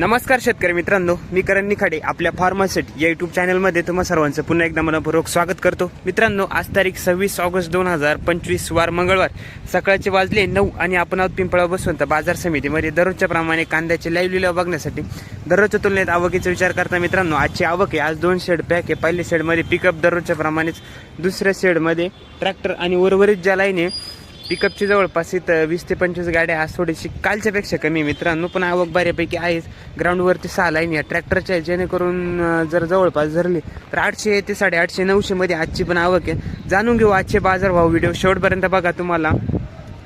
नमस्कार शेतकरी मित्रांनो मी करण निखाडे आपल्या फार्मासेट या युट्यूब चॅनलमध्ये तुम्हा सर्वांचं पुन्हा एकदा मनपूर्वक स्वागत करतो. मित्रांनो आज तारीख सव्वीस ऑगस्ट दोन हजार पंचवीस वार मंगळवार. सकाळचे वाजले नऊ आणि आपण आहोत पिंपळा बसवंत बाजार समितीमध्ये. दररोजच्या प्रमाणे कांद्याचे लाईव्ह लिलाव बघण्यासाठी. दररोजच्या तुलनेत आवकीचा विचार करता मित्रांनो आजची आवक आहे. आज दोन शेड पॅक आहे. पहिल्या शेडमध्ये पिकअप दररोजच्या प्रमाणेच दुसऱ्या शेडमध्ये ट्रॅक्टर आणि उर्वरित ज्या लाईन आहे पिकअपची जवळपास इथं वीस ते पंचवीस गाड्या आज थोडीशी कालच्यापेक्षा कमी मित्रांनो पण आवक बऱ्यापैकी आहेच. ग्राउंडवरती सहा लाईन या ट्रॅक्टरच्या आहे, जेणेकरून जर जवळपास धरली तर आठशे ते साडेआठशे आठशे नऊशेमध्ये आजची पण आवक आहे. जाणून घेऊ आजचे बाजारभाव व्हिडिओ शेवटपर्यंत बघा तुम्हाला.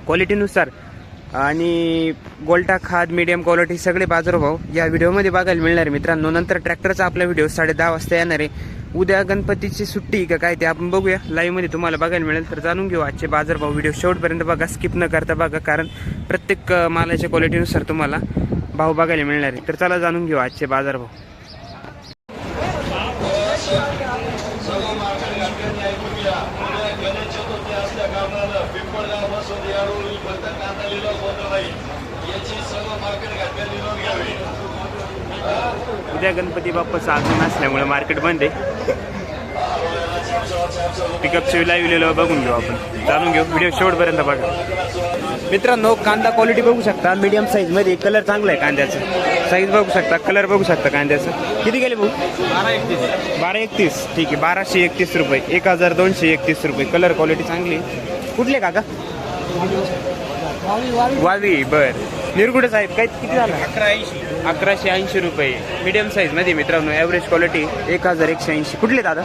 क्वालिटीनुसार आणि गोल्टा खाद मीडियम क्वालिटी सगळे बाजारभाव या व्हिडिओमध्ये बघायला मिळणार मित्रांनो. नंतर ट्रॅक्टरचा आपला व्हिडिओ साडे दहा वाजता येणार आहे. उद्या गणपतीची सुट्टी का काय ते आपण बघूया. लाईव्हमध्ये तुम्हाला बघायला मिळेल. तर जाणून घेऊ आजचे बाजारभाव व्हिडिओ शेवटपर्यंत बघा. स्किप न करता बघा. कारण प्रत्येक मालाच्या क्वालिटीनुसार तुम्हाला भाव बघायला मिळणार आहे. तर चला जाणून घेऊ आजचे बाजारभाव उद्या गणपती बाप्पाचं आगमन असल्यामुळे मार्केट बंद आहे. पिकअपचे लाईव्ह लिहिलं बघून घेऊ आपण. जाणून घेऊ. व्हिडिओ शेवटपर्यंत बघा. मित्रांनो कांदा क्वालिटी बघू शकता. मीडियम साईजमध्ये कलर चांगला आहे कांद्याचा. साईज बघू शकता. कलर बघू शकता कांद्याचा. किती गेले भाऊ? बारा एकतीस. ठीक आहे. बाराशे एकतीस रुपये. एक हजार दोनशे एकतीस रुपये. कलर क्वालिटी चांगली आहे. कुठले काका? वावी. बर. निरगुडे साहेब काय किती झालं? अकरा ऐंशी. अकराशे ऐंशी रुपये. मीडियम साईजमध्ये मित्रांनो ॲव्हरेज क्वालिटी एक हजार एकशे ऐंशी कुठले दादा?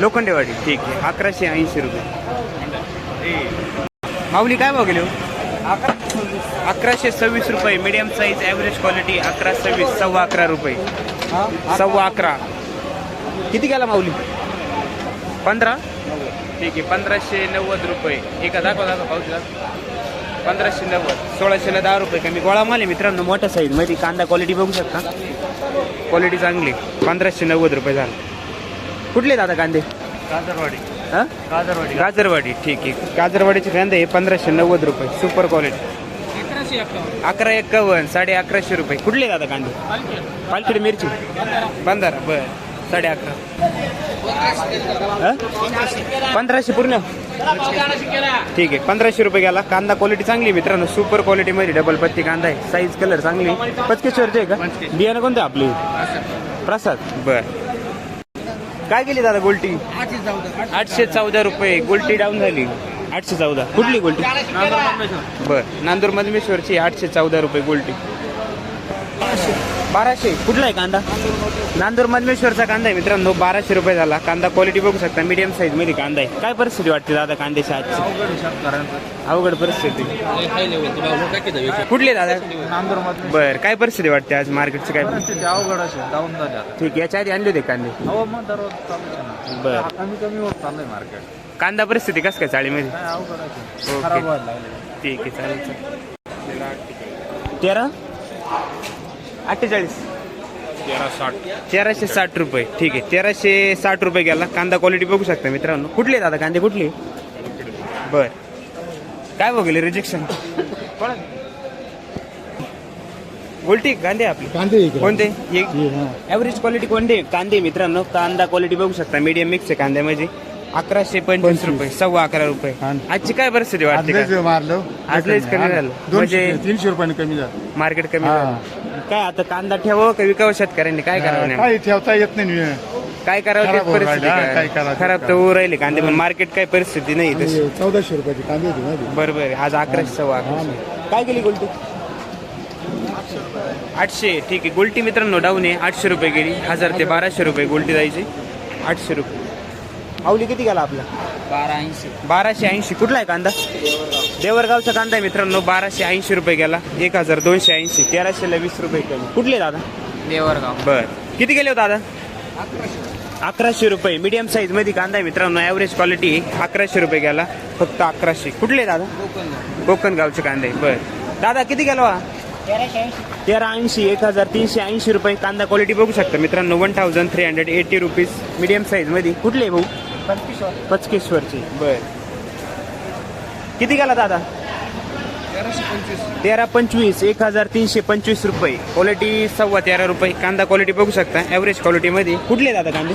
लोखंडेवाडी. ठीक आहे. अकराशे ऐंशी रुपये. माऊली काय भाव गेले हो? अकराशे सव्वीस रुपये. मीडियम साईज ॲव्हरेज क्वालिटी अकरा सव्वीस सव्वा अकरा रुपये. सव्वा अकरा. किती गेला माऊली? पंधरा? ठीक आहे. पंधराशे नव्वद रुपये. एका दाखवा दाखवा पाऊसला पंधराशे नव्वद सोळाशेला दहा रुपये कमी. गोळा माल आहे मित्रांनो मोठ्या साईजमध्ये कांदा क्वालिटी बघू शकता. क्वालिटी चांगली. पंधराशे नव्वद रुपये झालं. कुठले दादा कांदे? गाजरवाडी. हा? गाजरवाडी. गाजरवाडी. ठीक आहे. गाजरवाडीचे कांदे आहे पंधराशे नव्वद रुपये. सुपर क्वालिटी अकराशे अकरा अकरा एक्कावन्न साडे अकराशे रुपये. कुठले दादा कांदे? पालखेड. मिरची. बंधारा बर. साडे अकरा. हा? पंधराशे पूर्ण? ठीक आहे पंधराशे रुपये गेला कांदा क्वालिटी चांगली मित्रांनो. सुपर क्वालिटी मध्ये डबल पत्ती कांदा आहे. साईज कलर चांगली. पचकेश्वरचे आहे का? बियाणं कोणतं आपली? प्रसाद. बर. काय केली दादा गोल्टी? आठशे चौदा रुपये. गोल्टी डाऊन झाली. आठशे चौदा. कुठली गोल्टी? बर. नांदूर मधमेश्वरची आठशे चौदा रुपये गोल्टी. बाराशे. कुठला आहे कांदा? नांदूर मधमेश्वरचा कांदा आहे मित्रांनो बाराशे रुपये झाला. कांदा क्वालिटी बघू शकता मीडियम साईजमध्ये कांदा आहे. काय परिस्थिती वाटते दादा कांद्याची आजची? अवघड परिस्थिती. कुठले दादा? नांदूरमध्ये बर काय परिस्थिती वाटते आज मार्केटची काय? ठीक याच्या आधी आणले होते कांदे. हो आहे. बर. कमी कमी होत चाललंय मार्केट कांदा परिस्थिती कसं काय चाळीमध्ये? ठीक आहे चालेल चालेल. तेरा? अठ्ठेचाळीस. तेरा साठ. तेराशे साठ रुपये. ठीक आहे. तेराशे साठ रुपये गेला. कांदा क्वालिटी बघू शकता मित्रांनो. कुठले दादा कांदे कुठले? बर. काय बघले रिजेक्शन गोल्टी कांदे आपले. कांदे कोणते? हा. ॲव्हरेज क्वालिटी कोणते? कांदे मित्रांनो. कांदा क्वालिटी बघू शकता. मीडियम मिक्स आहे कांद्यामध्ये. अकराशे पंचवीस. रुपये. सव्वा अकरा रुपये. हा. आजची काय परिस्थिती वाटते आज का? लयच मारलं. आज लयच कमी झालं. दोनशे म्हणजे- तीनशे रुपयाने कमी झालं. मार्केट कमी हा. झालं. काय आता कांदा ठेवावं का विकावं शेतकऱ्यांनी? काय करावं नेमकं? काही ठेवता येत नाही काय करावं खराब तेच होऊ परिस्थिती राहिलं, हा, काय? काय करावं खराब ते तर होऊ राहिले कांदे पण मार्केट काय परिस्थिती नाही तशी. चौदाशे रुपयाची कांदे होती माहिती बरोबर आज अकराशे सव्वा अकराशे. काय गेली गोल्टी? आठशे ठीक आहे. गोल्टी मित्रांनो डाऊन आहे. आठशे रुपये गेली. हजार ते बाराशे रुपये गोल्टी जायची. आठशे रुपये. आवली किती गेला आपला? बारा ऐंशी बाराशे ऐंशी. कुठला आहे कांदा? देवरगावचा कांदा आहे मित्रांनो बाराशे ऐंशी रुपये गेला. एक हजार दोनशे ऐंशी तेराशेला वीस रुपये कमी कुठले दादा? देवरगाव. बर. किती गेले हो दादा? अकराशे रुपये. मीडियम साईजमध्ये कांदा आहे मित्रांनो ॲव्हरेज क्वालिटी अकराशे रुपये गेला. फक्त अकराशे. कुठले दादा? कोकण गावचे कांदे. बर. दादा किती गेलो हा? तेरा ऐंशी एक हजार तीनशे ऐंशी रुपये. कांदा क्वालिटी बघू शकता मित्रांनो one thousand three hundred eighty rupees medium साईजमध्ये. कुठले भाऊ? पचकेश्वरचे. बर. किती गेला दादा? तेरा पंचवीस एक हजार तीनशे पंचवीस रुपये. क्वालिटी सव्वा तेरा रुपये. कांदा क्वालिटी बघू शकता. ॲव्हरेज क्वालिटीमध्ये कुठले दादा कांदे?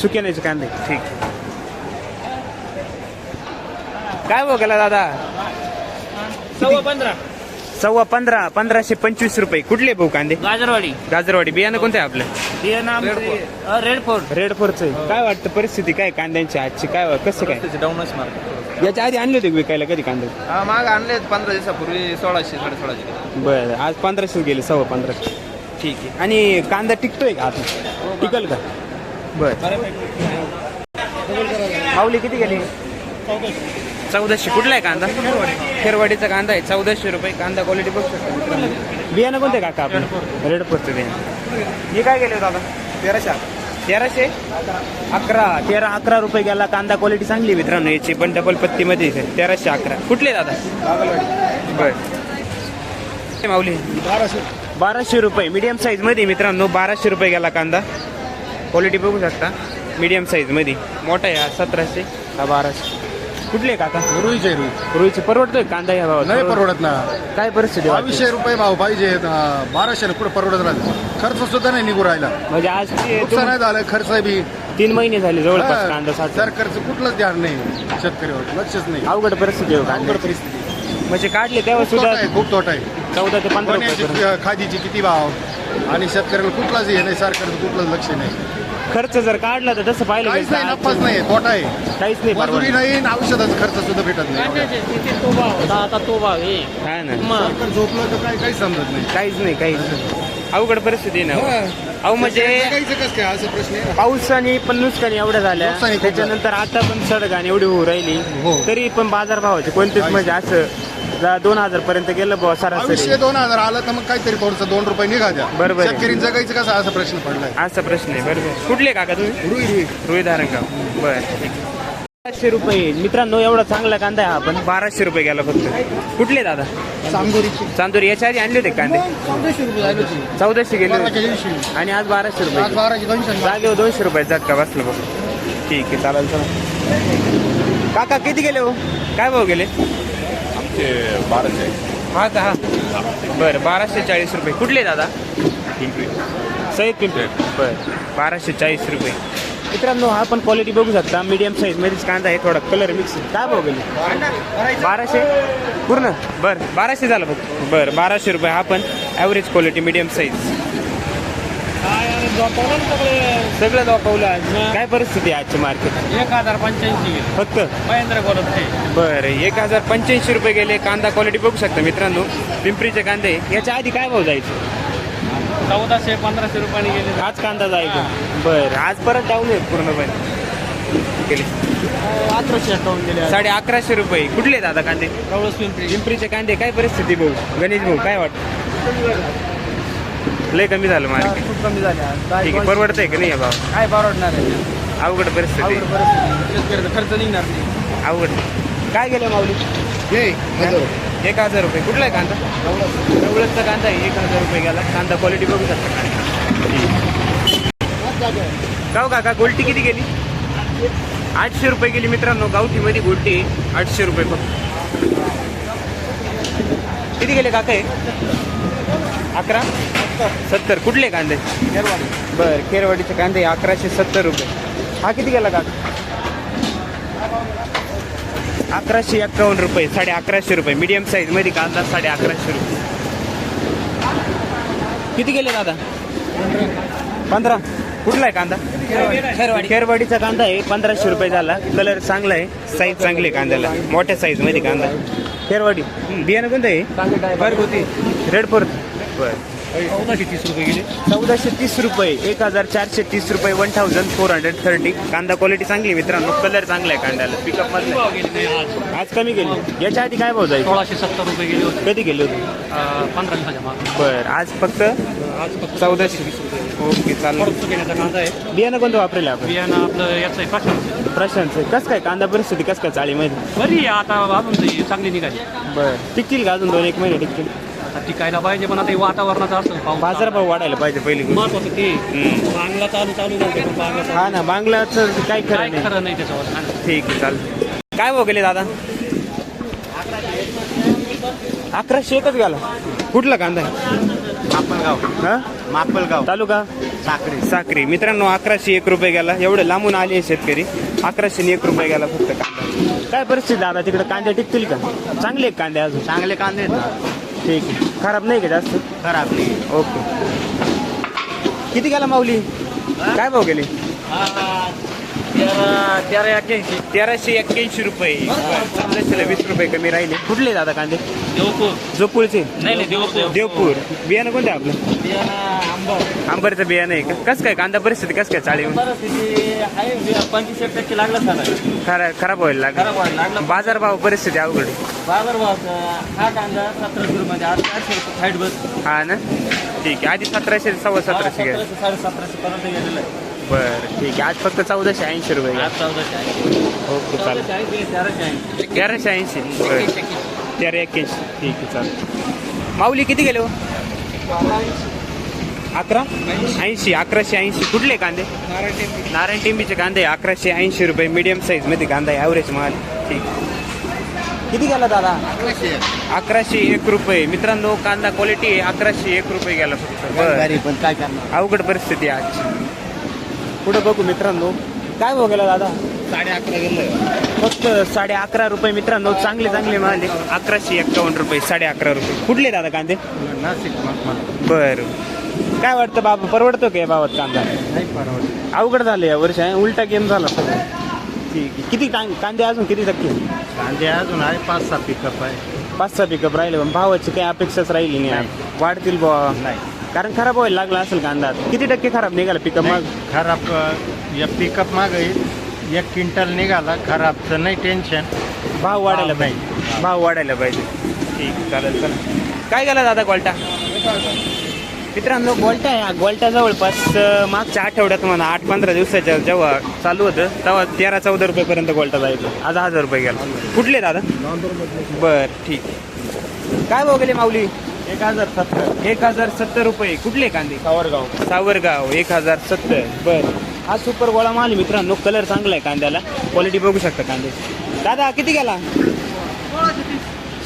सुक्याण्याचे कांदे. ठीक. काय भाव दादा? सव्वा पंधरा. सव्वा पंधरा पंधराशे पंचवीस रुपये. कुठले भाऊ कांदे? गाजरवाडी. गाजरवाडी. बियाणं कोणते आहे आपलं हे रेड फोर्ट रेड फोरचं काय वाटतं परिस्थिती? काय कांद्यांची आजची? काय कसं काय? डाऊनच मार्क याच्या आधी आणले होते का विकायला? कधी कांदे? हा माग आणले पंधरा दिवसापूर्वी सोळाशे साडे सोळाशे बरं. आज पंधराशे गेले सव्वा पंधराशे ठीक आहे. आणि कांदा टिकतोय का आता टिकल का? बर. माऊली किती गेली? चौदाशे कुठला आहे कांदा? खेरवाडीचा कांदा आहे चौदाशे रुपये कांदा क्वालिटी बघू शकता. बियाणं कोणते काका आपलं? रेड पोरचं बियाणं. हे काय गेले दादा? तेराशे. तेराशे? अकरा. तेरा अकरा रुपये गेला कांदा क्वालिटी चांगली आहे मित्रांनो याची पण डबल पत्तीमध्ये आहे. तेराशे अकरा. कुठले दादा? बर. माऊली. बाराशे. बाराशे रुपये. मीडियम साईजमध्ये मित्रांनो बाराशे रुपये गेला कांदा. क्वालिटी बघू शकता. मीडियम साईजमध्ये मोठा आहे हा सतराशे हा बाराशे? कुठले काका? रुईचे रुई रुईचे परवडतोय कांदा या भावात? नाही परवडत ना. काय परिस्थिती वाटते? बावीसशे रुपये भाव पाहिजे अं, बाराशे कुठे परवडत राहते? खर्च सुद्धा नाही निघू राहिला. म्हणजे आज ते नुकसान नाही झालं खर्च बी तीन महिने झाले जवळपास कांदा हा, साठ सरकारचं कुठलंच ध्यान नाही शेतकऱ्यावर लक्षच नाही. अवघड परिस्थिती आहे हो अवघड. परिस्थिती म्हणजे काढले तेव्हा खूप तोटा सुद्धा आहे खूप तोटा आहे. चौदा ते पंधरा रुपये. खादीची किती भाव? आणि शेतकऱ्याला कुठलाच हे नाही सरकारचं कुठलंच लक्ष नाही. खर्च जर काढला तर तसं पाहिलं काहीच नाही नफाच नाही तोटा आहे. काहीच नाही मजुरी परवडत नाही आणि औषधाचा खर्च सुद्धा भेटत नाही. तो भाव होता आता तो भाव आहे. हा ना. सरकार झोपलं तर काय काही समजत नाही. काहीच नाही काहीच नाही. अवघड परिस्थिती आहे ना अहो म्हणजे जगायचं कसं काय असं प्रश्न आहे ना. पाऊस आणि पण नुकसान एवढ्या झाल्या नुकसानी खूप त्याच्यानंतर आता पण सडक आणि एवढी होऊ राहिली. हो. तरी पण बाजार भावाचे कोणतेच म्हणजे असं जा- दोन हजार पर्यंत गेलं बुवा सरासरी. दोन हजार आलं तर मग काहीतरी थोडंसं दोन रुपये निघा द्या. बरोबर आहे. शेतकरी जगायचं कसं असा प्रश्न पडलाय. असा प्रश्न आहे बरोबर कुठले काका तुम्ही? रुई रुई. रोहित धारणगाव. बर बाराशे रुपये. मित्रांनो एवढा चांगला कांदा आहे हा पण. बाराशे रुपये गेला फक्त. कुठले दादा? चांदोरीची. चांदोरी याच्या आधी आणले होते का कांदे? चौदाशे रुपये झाली होती. चौदाशे गेले. ऐंशी. आणि आज बाराशे रुपये. आज बाराशे दोनशे जागेवर दोनशे रुपये झटका बसलं बघ. ठीक आहे चालेल चला काका किती गेले हो? काय भाव गेले? आमचे बाराशे. हा का हा. बरं बाराशे चाळीस रुपये. कुठले दादा? पिंपरी. सहित पिंपरी. बरं बाराशे चाळीस रुपये. मित्रांनो हा पण क्वालिटी बघू शकता. मीडियम साईज मध्येच कांदा आहे थोडा कलर मिक्स काय भाव गेले? बाराशे? पूर्ण? बरं बाराशे झालं बघ. बरं बाराशे रुपये हा पण ॲव्हरेज क्वालिटी मीडियम साईज सगळं दाखवलं आज काय परिस्थिती आहे आजची मार्केट एक हजार पंच्याऐंशी फक्त? महेंद्र बोलत आहे. बरं एक हजार पंच्याऐंशी रुपये गेले. कांदा क्वालिटी बघू शकता मित्रांनो. पिंपरीचे कांदे. याच्या आधी काय भाव जायचे? चौदाशे पंधराशे रुपयाने गेले. आज कांदा जायचा. बरं आज परत डाऊन आहे पूर्णपणे. गेले. अकराशे अकाउंट गेले. साडे अकराशे रुपये. कुठले दादा कांदे? पिंपरीचे कांदे. काय परिस्थिती भाऊ? गणेश भाऊ काय वाटतं? लय कमी झालं मार्केट खूप कमी झाले. ठीक आहे परवडतंय का नाही हे भाव? काय परवडणार आहे? अवघड परिस्थिती. शेतकऱ्याचा खर्च निघणार नाही. अवघड. काय गेलं माऊली. एक हजार रुपये. कुठला आहे कांदा? एवढंचा कांदा आहे. एक हजार रुपये गेला. कांदा क्वालिटी बघू शकता. का हो काका गोल्टी किती गेली? आठशे रुपये गेली मित्रांनो. गावठीमध्ये गोल्टी आहे. आठशे रुपये फक्त. किती गेले काका हे? अकरा? सत्तर. कुठले कांदे? बर खेरवाडीचे कांदे अकराशे सत्तर रुपये. हा किती गेला काका? अकराशे एक्कावन्न रुपये साडे अकराशे रुपये. मीडियम साईजमध्ये कांदा साडे अकराशे रुपये. किती गेले दादा? पंधरा. कुठला आहे कांदा? खेरवाडी. खेरवाडीचा कांदा आहे पंधराशे रुपये झाला. कलर चांगला आहे साईज चांगली आहे कांद्याला. मोठ्या साईजमध्ये कांदा. आहे. खेरवाडी बियाणं कोणतं आहे? घरगुती रेड फोर्थ बरं. चौदाशे तीस रुपये गेले. चौदाशे तीस रुपये एक हजार चारशे तीस रुपये one thousand four hundred thirty कांदा क्वालिटी चांगली मित्रांनो कलर चांगला आहे कांद्याला. पिकअप नाही आज? कमी गेली. याच्या आधी काय भाव जायचं? सोळाशे सत्तर रुपये गेले होते. कधी गेले होते? पंधरा दिवसाच्या बर आज फक्त? आज फक्त चौदाशे ओके चालेल. परत घेण्याचा कांदा आहे. बियाणं कोणतं वापरेल आपण? बियाणं आपलं याचं आहे पाचशे प्रशांत कसं काय कांदा परिस्थिती कसं काय चाळीमध्ये? बरी आता अजून चांगली निघाली. बर. टिकतील का अजून दोन एक महिने टिकतील? आता टिकायला पाहिजे पण आता हे वातावरणाचं असं पाऊस बाजार भाव वाढायला पाहिजे पहिली गोष्ट. महत्वाचं ते. हम्म. बांगला चालू चालू झालं पण बांगला हा ना बांगलाचं काय काय खरं नाही. खरं नाही त्याच्यावर ठीक आहे चालेल. काय भाव गेले दादा? अकराशे एकच गेला. कुठला कांदा आहे? मापलगाव. हा? मापलगाव. तालुका? साखरे साक्री. मित्रांनो अकराशे एक रुपये गेला. एवढे लांबून आले शेतकरी. अकराशे एक रुपये गेला फक्त कांदा. काय परिस्थिती दादा? तिकडे कांदे टिकतील का? चांगले आहेत कांदे अजून. चांगले कांदे आहेत ना. ठीक आहे. खराब नाही का जास्त? खराब नाही. ओके. किती गेला माऊली? काय भाव गेले? तेरा एक्क्याऐंशी. तेराशे एक्क्याऐंशी रुपये. चौदाशेला वीस रुपये कमी राहिले. कुठले दादा कांदे? देवपूर. जोपूरचे नाही नाही देवपूर. देवपूर. बियाणं कोणतं आहे आपलं? आंबरचं बियाणं आहे का? कसं काय कांदा परिस्थिती कसं काय चाळी आहे पंचवीस टक्के लागला सर खरा खराब व्हायला खराब व्हायला लागला. लागला. बाजार भाव परिस्थिती अवघड आहे. बाजार भाव हा कांदा सतराशे रुपये साईड बस. हा ना? ठीक आहे. आधी सतराशे सव्वा सतराशे गेले सतराशे साडे सतराशे पर्यंत गेलेलं आहे. बरं ठीक आहे. आज फक्त चौदाशे ऐंशी रुपये. आज चौदाशे ओके चालेल. तेराशे ऐंशी. बरं. तेरा एक्क्याऐंशी ठीक आहे चालेल. माऊली किती गेले हो? अकरा? ऐंशी. अकराशे ऐंशी. कुठले कांदे? नारायण टिंबीचे कांदे अकराशे ऐंशी रुपये. मीडियम साईजमध्ये कांदा आहे. ॲव्हरेज माल. ठीक. किती गेला दादा? अकराशे एक. रुपये. मित्रांनो कांदा क्वालिटी आहे. अकराशे एक रुपये गेला फक्त. बरं. पण काय करणार? अवघड परिस्थिती आहे आजची. पुढे बघू मित्रांनो. काय भाव गेला दादा? साडे अकरा गेलं फक्त साडे अकरा रुपये मित्रांनो. चांगले चांगले माल आहे. अकराशे एक्कावन्न रुपये साडे अकरा रुपये. कुठले दादा कांदे? नाशिक बर. काय वाटतं बाबा? परवडतो का या भावात कांदा? नाही परवडत. अवघड झालं या वर्षी. उलटा गेम झाला ठीक आहे. किती कां- कांदे अजून किती टक्के? कांदे अजून आहे पाच सहा पिकअप आहे. पाच सहा पिकअप राहिले पण भावाची काही अपेक्षाच राहिली नाही. वाढतील बुवा. नाही. कारण खराब व्हायला लागला असेल कांदा किती टक्के खराब निघाला पिकअप मग? खराब या पिकअप माग एक क्विंटल निघाला. खराबचं नाही टेन्शन भाव वाढायला पाहिजे. भाव वाढायला पाहिजे. ठीक चालेल चालेल काय गेला दादा गोल्टा? मित्रांनो गोल्टा आहे. हा गोल्टा जवळपास अं, मागच्या आठवड्यात म्हणा आठ पंधरा दिवसाच्या जेव्हा चालू होतं तेव्हा तेरा चौदा रुपयेपर्यंत गोल्टा जायचं. आज हजार रुपये गेला. कुठले दादा? बर ठीक. काय भाव गेले माऊली? एक हजार सत्तर. एक हजार सत्तर रुपये. कुठले कांदे? सावरगाव. सावरगाव. एक हजार सत्तर. बर. हा सुपर गोळा माल मित्रांनो. कलर चांगला आहे कांद्याला. क्वालिटी बघू शकता कांदे. दादा किती गेला?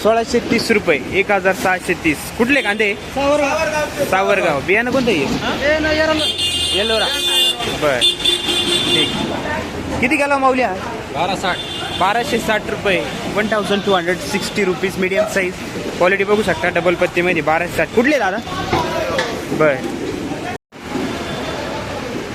सोळाशे तीस रुपये. एक हजार सहाशे तीस. कुठले कांदे? सावरगाव. बियाणं कोणतं आहे? येलोरा. बर. ठीक. किती गेला माऊल्या? बारा साठ. बाराशे साठ रुपये. One thousand two hundred sixty rupees medium size quality बघू शकता डबल पत्तीमध्ये. बाराशे साठ. कुठले दादा? बरं.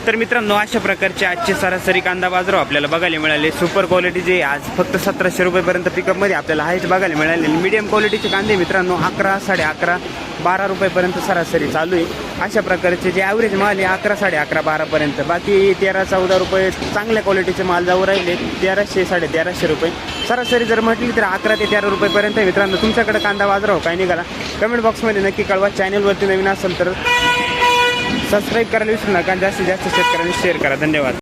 तर मित्रांनो अशा प्रकारचे आजचे सरासरी कांदा बाजार आपल्याला बघायला मिळाले. सुपर क्वालिटीचे आज फक्त सतराशे रुपयेपर्यंत पिकअपमध्ये आपल्याला हायच बघायला मिळाले मीडियम क्वालिटीचे कांदे मित्रांनो अकरा साडे अकरा बारा रुपयेपर्यंत सरासरी चालू आहे. अशा प्रकारचे जे ॲव्हरेज माल आहे अकरा साडे अकरा बारापर्यंत बाकी तेरा चौदा रुपये चांगल्या क्वालिटीचे माल जाऊ राहिले. तेराशे साडे तेराशे रुपये. सरासरी जर म्हटली तर अकरा ते तेरा रुपयेपर्यंत मित्रांनो. तुमच्याकडे कांदा बाजार हो काय निघाला? कमेंट बॉक्समध्ये नक्की कळवा. चॅनलवरती नवीन असेल तर सबस्क्राईब करायला विसरू नका. जास्तीत जास्त शेतकऱ्यांनी शेअर करा. धन्यवाद.